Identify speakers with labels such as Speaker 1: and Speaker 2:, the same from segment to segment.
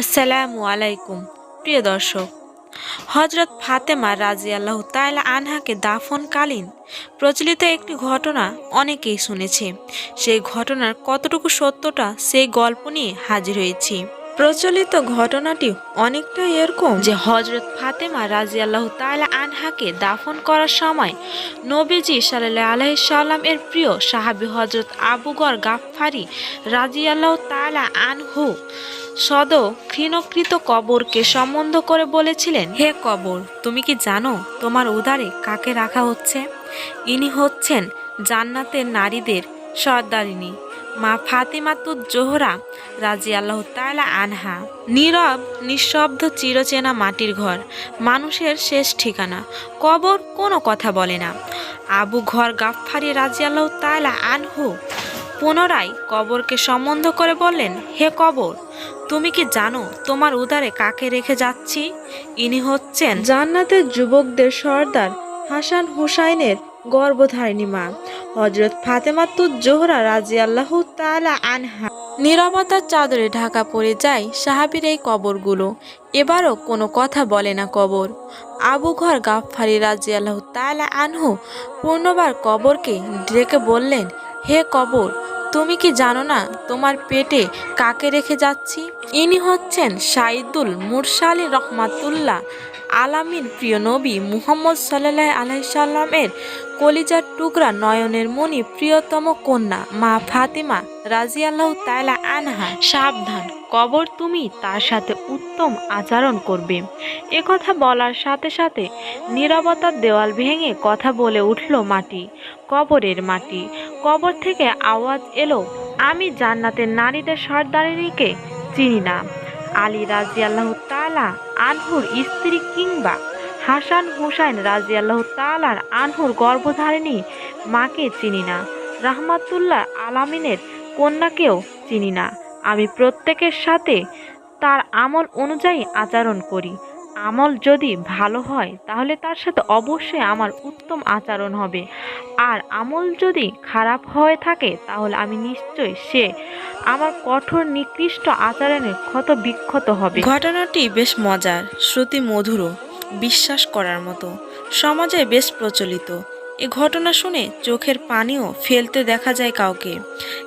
Speaker 1: আসসালামু আলাইকুম। প্রিয় দর্শক হজরত ফাতেমা রাজি আল্লাহ তাইলা আনহাকে দাফনকালীন প্রচলিত একটি ঘটনা অনেকেই শুনেছে। সেই ঘটনার কতটুকু সত্যটা সেই গল্প নিয়ে হাজির হয়েছি। প্রচলিত ঘটনাটি অনেকটা এরকম যে হজরত ফাতেমা রাজি আল্লাহ তাইলা আনহাকে দাফন করার সময় নবীজি সাল্লাহ আলাইসাল্লাম এর প্রিয় সাহাবি হজরত আবুগর গাফফারি রাজি আল্লাহ তাইলা আনহু সদ ঘৃণকৃত কবরকে সম্বন্ধ করে বলেছিলেন, হে কবর, তুমি কি জানো তোমার উদারে কাকে রাখা হচ্ছে? ইনি হচ্ছেন জান্নাতের নারীদের সর্দারিনী, মা ফাতিমাতুজ জোহরা রাজি আল্লাহ তালা আনহা। নীরব, নিঃশব্দ, চিরচেনা মাটির ঘর, মানুষের শেষ ঠিকানা, কবর কোনো কথা বলে না। আবু ঘর গাফফারি রাজি আল্লাহ তালা আনহু, পুনরায় কবরকে সম্বন্ধ করে বললেন, হে কবর, তুমি কি জানো তোমার উদারে কাকে রেখে যাচ্ছি? ইনি হচ্ছেন জান্নাতের যুবকদের সর্দার হাসান হুসাইনের গর্ভধারিণী মা। হজরত ফাতেমাতুজ জোহরা রাজি আল্লাহ তালা আনহা। নীরবতার চাদরে ঢাকা পড়ে যায় সাহাবির এই কবরগুলো। এবারও কোনো কথা বলে না কবর। আবু ঘর গাফফারি রাজি আল্লাহ তালা আনহু পূর্ণবার কবরকে ডেকে বললেন, হে কবর, তুমি কি জানো না তোমার পেটে কাকে রেখে যাচ্ছি? ইনি হচ্ছেন সাইদুল মুরসালি রহমাতুল্লাহ। আলামিন প্রিয় নবী মুহাম্মদ সাল্লাহ আলাইসাল্লামের কলিজার টুকরা নয়নের মণি প্রিয়তম কন্যা, মা ফাতিমা রাজিয়াল্লাহ তাইলা আনহা। সাবধান, কবর তুমি তার সাথে উত্তম আচরণ করবে। কথা বলার সাথে সাথে নীরবতার দেওয়াল ভেঙে কথা বলে উঠল মাটি, কবরের মাটি। কবর থেকে আওয়াজ এলো, আমি জান্নাতের নারীদের সর্দারিনীকে চিনি না। আলী রাজি আল্লাহ তালা আনহুর স্ত্রী কিংবা হাসান হুসাইন রাজি আল্লাহ তালার আনহুর গর্ভধারিণী মাকে চিনি না। রাহমাতুল্লাহ আলামিনের কন্যাকেও চিনি না। আমি প্রত্যেকের সাথে তার আমল অনুযায়ী আচরণ করি। আমল যদি ভালো হয়, তাহলে তার সাথে অবশ্যই আমার উত্তম আচরণ হবে। আর আমল যদি খারাপ হয়ে থাকে, তাহলে আমি নিশ্চয় সে আমার কঠোর, নিকৃষ্ট আচরণের ক্ষত বিক্ষত হবে। ঘটনাটি বেশ মজার, শ্রুতি মধুরও বিশ্বাস করার মতো, সমাজে বেশ প্রচলিত। এ ঘটনা শুনে চোখের পানিও ফেলতে দেখা যায় কাউকে।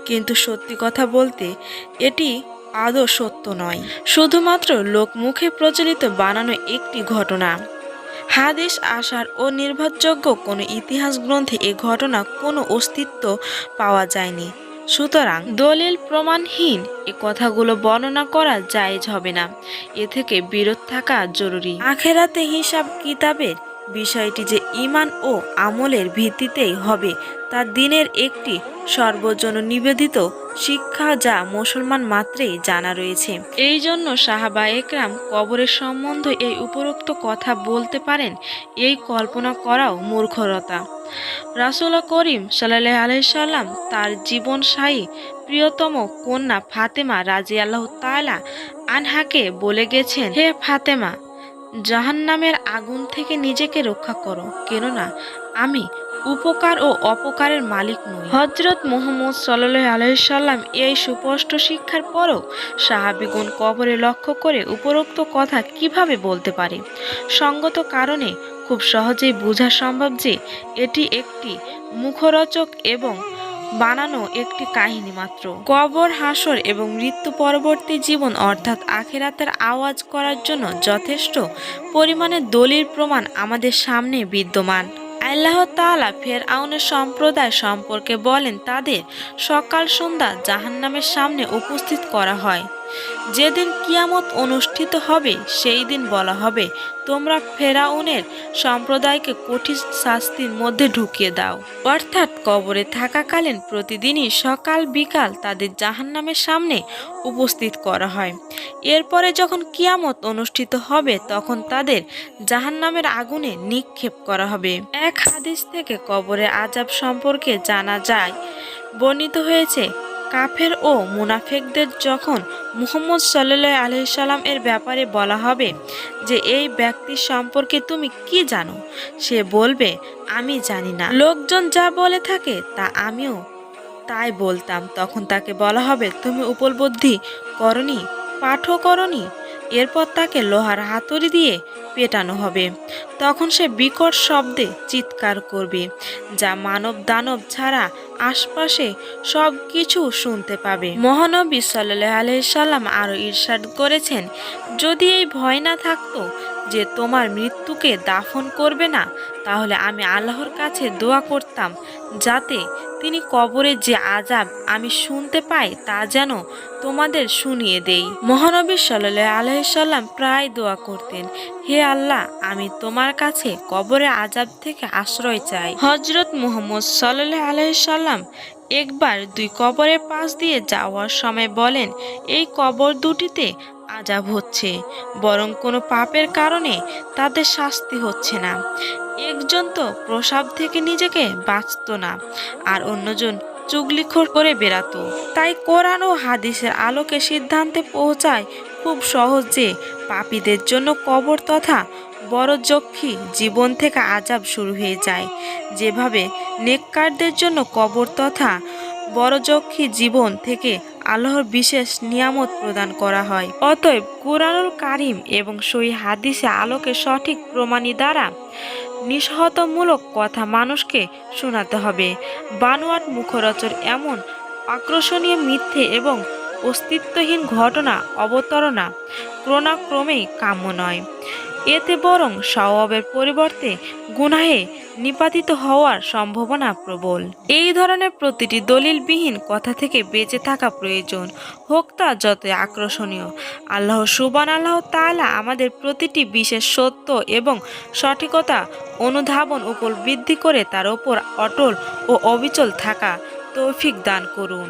Speaker 1: কিন্তু সত্যি কথা বলতে, এটি আদৌ সত্য নয়। শুধুমাত্র লোকমুখে প্রচলিত বানানো একটি ঘটনা। হাদিস আসার ও নির্ভরযোগ্য কোনো ইতিহাস গ্রন্থে এ ঘটনা কোনো অস্তিত্ব পাওয়া যায়নি। সুতরাং দলিল প্রমাণহীন, এ কথাগুলো বর্ণনা করা জায়েজ হবে না। এ থেকে বিরত থাকা জরুরি। আখেরাতে হিসাব কিতাবের বিষয়টি যে ইমান ও আমলের ভিত্তিতেই হবে। তা দিনের একটি সর্বজন নিবেদিত শিক্ষা যা মুসলমান মাত্রেই জানা রয়েছে। এই জন্য সাহাবা একরাম কবরের সম্বন্ধে এই উপরোক্ত কথা বলতে পারেন, এই কল্পনা করাও মূর্খরতা রাসুল করিম সাল্লাহ আলাইসাল্লাম তার জীবনশায়ী প্রিয়তম কন্যা ফাতেমা রাজি আল্লাহ তালা আনহাকে বলে গেছেন, হে ফাতেমা জাহান্নামের আগুন থেকে নিজেকে রক্ষা করো, কেননা আমি উপকার ও অপকারের মালিক নই। হজরত মোহাম্মদ সাল্লাহ আলাইসাল্লাম এই সুস্পষ্ট শিক্ষার পরও সাহাবিগুন কবরে লক্ষ্য করে উপরোক্ত কথা কীভাবে বলতে পারে? সঙ্গত কারণে খুব সহজেই বোঝা সম্ভব যে এটি একটি মুখরোচক এবং বানানো একটি কাহিনী মাত্র। কবর, হাসর এবং মৃত্যু পরবর্তী জীবন অর্থাৎ আখেরাতের আওয়াজ করার জন্য যথেষ্ট পরিমাণে দলিল প্রমাণ আমাদের সামনে বিদ্যমান। আল্লাহ তালা ফের আউনের সম্প্রদায় সম্পর্কে বলেন, তাদের সকাল সন্ধ্যা জাহান্নামের সামনে উপস্থিত করা হয়। যেদিন কিয়ামত অনুষ্ঠিত হবে, সেই দিন বলা হবে, তোমরা ফেরাউনের সম্প্রদায়কে কঠিন শাস্তির মধ্যে ঢুকিয়ে দাও। অর্থাৎ কবরে থাকাকালীন প্রতিদিনই সকাল বিকাল তাদের জাহান্নামের সামনে উপস্থিত করা হয়। এরপরে যখন কিয়ামত অনুষ্ঠিত হবে, তখন তাদের জাহান্নামের আগুনে নিক্ষেপ করা হবে। এক হাদিস থেকে কবরে আজাব সম্পর্কে জানা যায়, বর্ণিত হয়েছে কাফের ও মুনাফেকদের যখন মুহম্মদ সাল্লাহ আলহিসাল্লাম এর ব্যাপারে বলা হবে যে এই ব্যক্তির সম্পর্কে তুমি কি জানো, সে বলবে, আমি জানি না। লোকজন যা বলে থাকে তা আমিও তাই বলতাম। তখন তাকে বলা হবে, তুমি উপলব্ধি করনি, পাঠও করনি, এরপর তাকে লোহার হাতুড়ি দিয়ে পেটানো হবে। তখন সে বিকট শব্দে চিৎকার করবে, যা মানব দানব ছাড়া আশপাশে সব কিছু শুনতে পাবে। মহানবী সাল্লাহ আলহিসাল্লাম আরও ইরশাদ করেছেন, যদি এই ভয় না থাকতো যে তোমার মৃত্যুকে দাফন করবে না, তাহলে আমি আল্লাহর কাছে দোয়া করতাম, যাতে তিনি কবরের যে আজাব আমি শুনতে পাই তা যেন তোমাদের শুনিয়ে দেই। মহানবী সাল্লাহ আলহিসাল্লাম প্রায় দোয়া করতেন, হে আল্লাহ, আমি তোমার কাছে কবরের আজাব থেকে আশ্রয় চাই। হজরত মুহম্মদ সাল্লাহ আলহিসাল্লাম একবার দুই কবরের পাশ দিয়ে যাওয়ার সময় বলেন, এই কবর দুটিতে আজাব হচ্ছে, বরং কোনো পাপের কারণে তাদের শাস্তি হচ্ছে না। একজন তো প্রসাব থেকে নিজেকে বাঁচত না, আর অন্যজন চুগলিখোর করে বেড়াতো। তাই কোরআন ও হাদিসের আলোকে সিদ্ধান্তে পৌঁছায় খুব সহজ পাপীদের জন্য কবর তথা বড় যক্ষী জীবন থেকে আজাব শুরু হয়ে যায়। যেভাবে নেককারদের জন্য কবর তথা বড় যক্ষী জীবন থেকে আল্লাহর বিশেষ নিয়ামত প্রদান করা হয়। অতএব কুরআনুল কারিম এবং সই হাদিসে আলোকে সঠিক প্রমাণী দ্বারা নিঃসহতমূলক কথা মানুষকে শোনাতে হবে। বানোয়াট মুখরচর এমন আকর্ষণীয় মিথ্যে এবং অস্তিত্বহীন ঘটনা অবতারণা ক্রমাক্রমেই কাম্য নয়। এতে বরং স্বভাবের পরিবর্তে গুনাহে নিপাতিত হওয়ার সম্ভাবনা প্রবল। এই ধরনের প্রতিটি দলিলবিহীন কথা থেকে বেঁচে থাকা প্রয়োজন। হোক তা যতই আকর্ষণীয়। আল্লাহ সুবান আল্লাহ তালা আমাদের প্রতিটি বিশেষ সত্য এবং সঠিকতা অনুধাবন উপর বৃদ্ধি করে তার ওপর অটল ও অবিচল থাকা তৌফিক দান করুন।